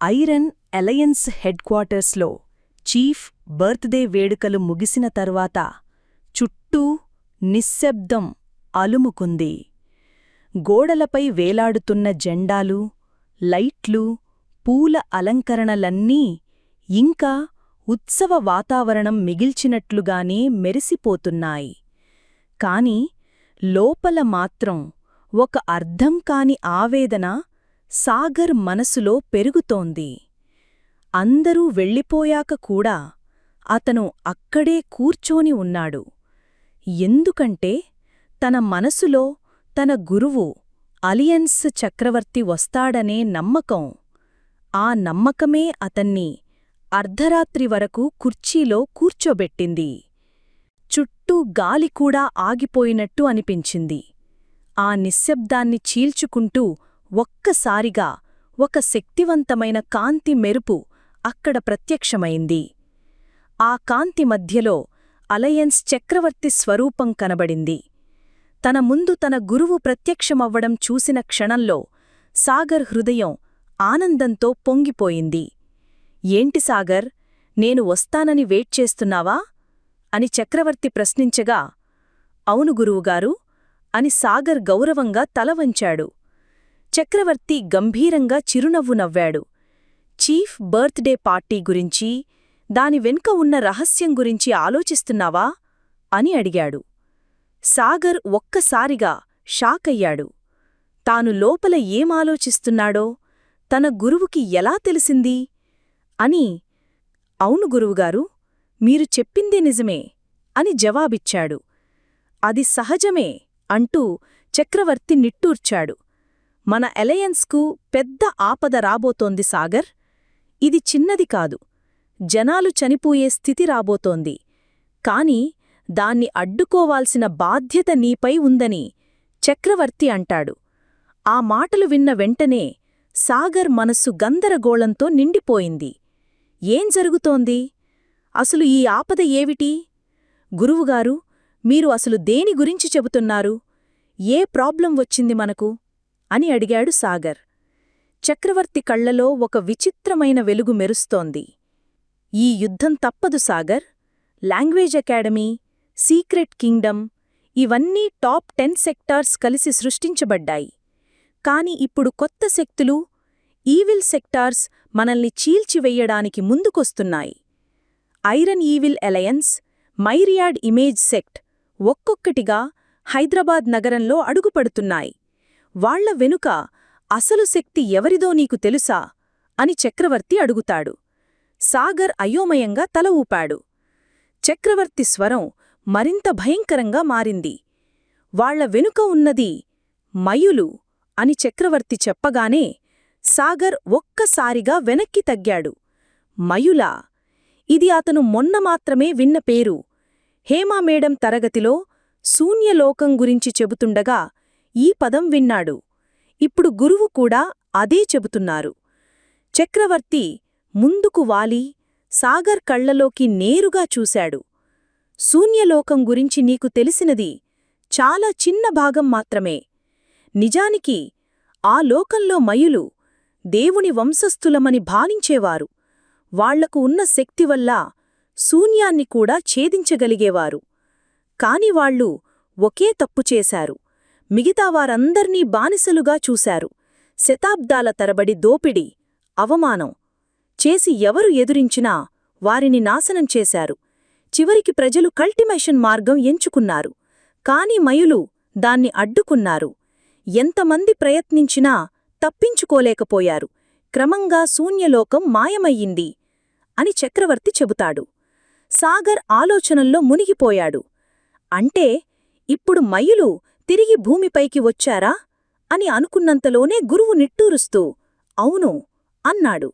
Iron alliance head క్వార్టర్స్లో chief birthday వేడుకలు ముగిసిన తర్వాత చుట్టూ నిశ్శబ్దం అలుముకుంది. గోడలపై వేలాడుతున్న జెండాలు లైట్లు పూల అలంకరణలన్నీ ఇంకా ఉత్సవ వాతావరణం మిగిల్చినట్లుగానే మెరిసిపోతున్నాయి. కాని లోపల మాత్రం ఒక అర్థం కాని ఆవేదన సాగర్ మనసులో పెరుగుతోంది. అందరూ వెళ్ళిపోయాక కూడా అతను అక్కడే కూర్చోని ఉన్నాడు. ఎందుకంటే తన మనసులో తన గురువు అలియన్స్ చక్రవర్తి వస్తాడనే నమ్మకం. ఆ నమ్మకమే అతన్ని అర్ధరాత్రి వరకు కుర్చీలో కూర్చోబెట్టింది. చుట్టూ గాలి కూడా ఆగిపోయినట్టు అనిపించింది. ఆ నిశ్శబ్దాన్ని చీల్చుకుంటూ ఒక్కసారిగా ఒక శక్తివంతమైన కాంతి మెరుపు అక్కడ ప్రత్యక్షమైంది. ఆ కాంతి మధ్యలో అలయన్స్ చక్రవర్తి స్వరూపం కనబడింది. తన ముందు తన గురువు ప్రత్యక్షమవ్వడం చూసిన క్షణంలో సాగర్ హృదయం ఆనందంతో పొంగిపోయింది. ఏంటి సాగర్? నేను వస్తానని వెయిట్ చేస్తున్నావా? అని చక్రవర్తి ప్రశ్నించగా అవును గురువుగారు అని సాగర్ గౌరవంగా తల వంచాడు. చక్రవర్తి గంభీరంగా చిరునవ్వు నవ్వాడు. చీఫ్ బర్త్డే పార్టీ గురించి దాని వెనుక ఉన్న రహస్యం గురించి ఆలోచిస్తున్నావా? అని అడిగాడు. సాగర్ ఒక్కసారిగా షాకయ్యాడు తాను లోపల ఏమాలోచిస్తున్నాడో తన గురువుకి ఎలా తెలిసింది? అని అవును గురువుగారు మీరు చెప్పిందే నిజమే అని జవాబిచ్చాడు. అది సహజమే అంటూ చక్రవర్తి నిట్టూర్చాడు. మన ఎలయన్స్కు పెద్ద ఆపద రాబోతోంది సాగర్. ఇది చిన్నది కాదు. జనాలు చనిపోయే స్థితి రాబోతోంది. కాని దాన్ని అడ్డుకోవాల్సిన బాధ్యత నీపై ఉందని చక్రవర్తి అంటాడు. ఆ మాటలు విన్న వెంటనే సాగర్ మనస్సు గందరగోళంతో నిండిపోయింది. ఏం జరుగుతోంది? అసలు ఈ ఆపద ఏవిటి గురువుగారు మీరు అసలు దేని గురించి చెబుతున్నారు? ఏ ప్రాబ్లం వచ్చింది మనకు? అని అడిగాడు సాగర్. చక్రవర్తి కళ్ళలో ఒక విచిత్రమైన వెలుగు మెరుస్తోంది. ఈ యుద్ధం తప్పదు Sagar. Language academy secret kingdom ఇవన్నీ టాప్ టెన్ సెక్టార్స్ కలిసి సృష్టించబడ్డాయి. కాని ఇప్పుడు కొత్త శక్తులు ఈవిల్ సెక్టార్స్ మనల్ని చీల్చివెయ్యడానికి ముందుకొస్తున్నాయి. Iron evil alliance myriad image sect ఒక్కొక్కటిగా హైదరాబాద్ నగరంలో అడుగుపడుతున్నాయి. వాళ్ళ వెనుక అసలు శక్తి ఎవరిదో నీకు తెలుసా? అని చక్రవర్తి అడుగుతాడు. సాగర్ అయోమయంగా తల ఊపాడు. చక్రవర్తి స్వరం మరింత భయంకరంగా మారింది. వాళ్ళ వెనుక ఉన్నది మయులు అని చక్రవర్తి చెప్పగానే సాగర్ ఒక్కసారిగా వెనక్కి తగ్గాడు. మయులా ఇది అతను మొన్న మాత్రమే విన్న పేరు. హేమామేడం తరగతిలో శూన్యలోకం గురించి చెబుతుండగా ఈ పదం విన్నాడు. ఇప్పుడు గురువు కూడా అదే చెబుతున్నారు. చక్రవర్తి ముందుకు వాలి సాగర్ కళ్ళలోకి నేరుగా చూశాడు. శూన్యలోకం గురించి నీకు తెలిసినది చాలా చిన్న భాగం మాత్రమే. నిజానికి ఆ లోకంలో మయులు దేవుని వంశస్థులమని భావించేవారు. వాళ్ళకు ఉన్న శక్తి వల్ల శూన్యాన్ని కూడా ఛేదించగలిగేవారు. కాని వాళ్ళు ఒకే తప్పు చేశారు. మిగతా వారందర్నీ బానిసలుగా చూశారు. శతాబ్దాల తరబడి దోపిడి అవమానం చేసి ఎవరు ఎదురించినా వారిని నాశనం చేశారు. చివరికి ప్రజలు కల్టిమేషన్ మార్గం ఎంచుకున్నారు. కాని మయులు దాన్ని అడ్డుకున్నారు. ఎంతమంది ప్రయత్నించినా తప్పించుకోలేకపోయారు. క్రమంగా శూన్యలోకం మాయమయ్యింది అని చక్రవర్తి చెబుతాడు. సాగర్ ఆలోచనల్లో మునిగిపోయాడు. అంటే ఇప్పుడు మయులు తిరిగి భూమిపైకి వచ్చారా? అని అనుకున్నంతలోనే గురువు నిట్టూరుస్తూ అవును అన్నాడు.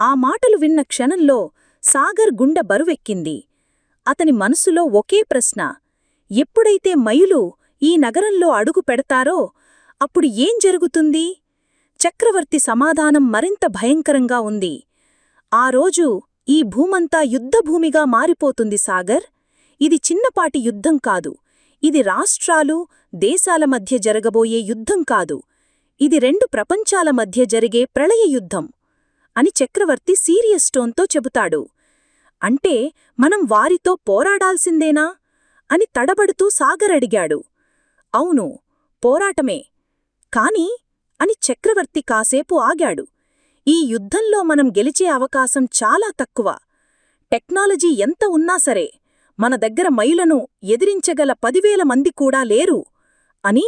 ఆ మాటలు విన్న క్షణంలో సాగర్ గుండె బరువెక్కింది. అతని మనసులో ఒకే ప్రశ్న ఎప్పుడైతే మయులు ఈ నగరంలో అడుగు పెడతారో అప్పుడు ఏం జరుగుతుంది? చక్రవర్తి సమాధానం మరింత భయంకరంగా ఉంది. ఆ రోజు ఈ భూమంతా యుద్ధభూమిగా మారిపోతుంది సాగర్. ఇది చిన్నపాటి యుద్ధం కాదు. ఇది రాష్ట్రాలు దేశాల మధ్య జరగబోయే యుద్ధం కాదు. ఇది రెండు ప్రపంచాల మధ్య జరిగే ప్రళయ యుద్ధం అని చక్రవర్తి సీరియస్ టోన్తో చెబుతాడు. అంటే మనం వారితో పోరాడాల్సిందేనా? అని తడబడుతూ సాగర్ అడిగాడు. అవును పోరాటమే. కాని అని చక్రవర్తి కాసేపు ఆగాడు. ఈ యుద్ధంలో మనం గెలిచే అవకాశం చాలా తక్కువ. టెక్నాలజీ ఎంత ఉన్నా సరే మన దగ్గర మైలను ఎదిరించగల పదివేల మంది కూడా లేరు అని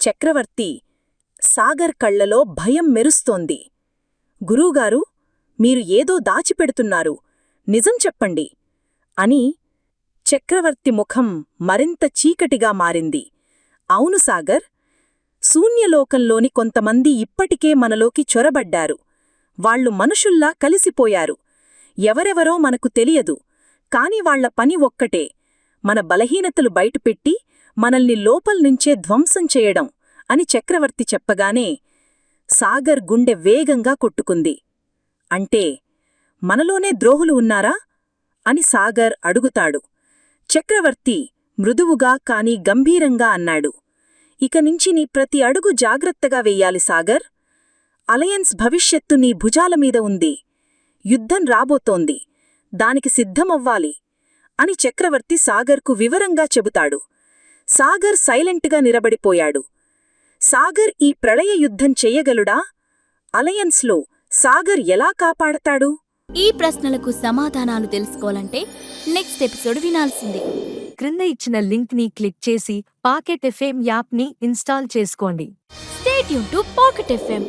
చక్రవర్తి సాగర్ కళ్ళలో భయం మెరుస్తోంది. గురూగారు మీరు ఏదో దాచిపెడుతున్నారు. నిజం చెప్పండి అని చక్రవర్తి ముఖం మరింత చీకటిగా మారింది. అవును సాగర్ శూన్యలోకంలోని కొంతమంది ఇప్పటికే మనలోకి చొరబడ్డారు. వాళ్ళు మనుషుల్లా కలిసిపోయారు. ఎవరెవరో మనకు తెలియదు. కాని వాళ్ళ పని ఒక్కటే. మన బలహీనతలు బయటపెట్టి మనల్ని లోపల్నుంచే ధ్వంసం చేయడం అని చక్రవర్తి చెప్పగానే సాగర్ గుండె వేగంగా కొట్టుకుంది. అంటే మనలోనే ద్రోహులు ఉన్నారా? అని సాగర్ అడుగుతాడు. చక్రవర్తి మృదువుగా కాని గంభీరంగా అన్నాడు. ఇక నుంచి నీ ప్రతి అడుగు జాగ్రత్తగా వెయ్యాలి సాగర్. అలయన్స్ భవిష్యత్తు నీ భుజాల మీద ఉంది. యుద్ధం రాబోతోంది. దానికి సిద్ధమవ్వాలి అని చక్రవర్తి సాగర్కు వివరంగా చెబుతాడు. సాగర్ సైలెంట్గా నిలబడిపోయాడు. సాగర్ ఈ ప్రళయ యుద్ధం చెయ్యగలుడా అలయన్స్లో సాగర్ ఎలా కాపాడతాడు? ఈ ప్రశ్నలకు సమాధానాలు తెలుసుకోవాలంటే నెక్స్ట్ ఎపిసోడ్ వినాల్సిందే. క్రింద ఇచ్చిన లింక్ని క్లిక్ చేసి పాకెట్ ఎఫ్ఎం యాప్ని ఇన్స్టాల్ చేసుకోండి. స్టేట్ యూన్ టు పాకెట్ ఎఫ్ఎం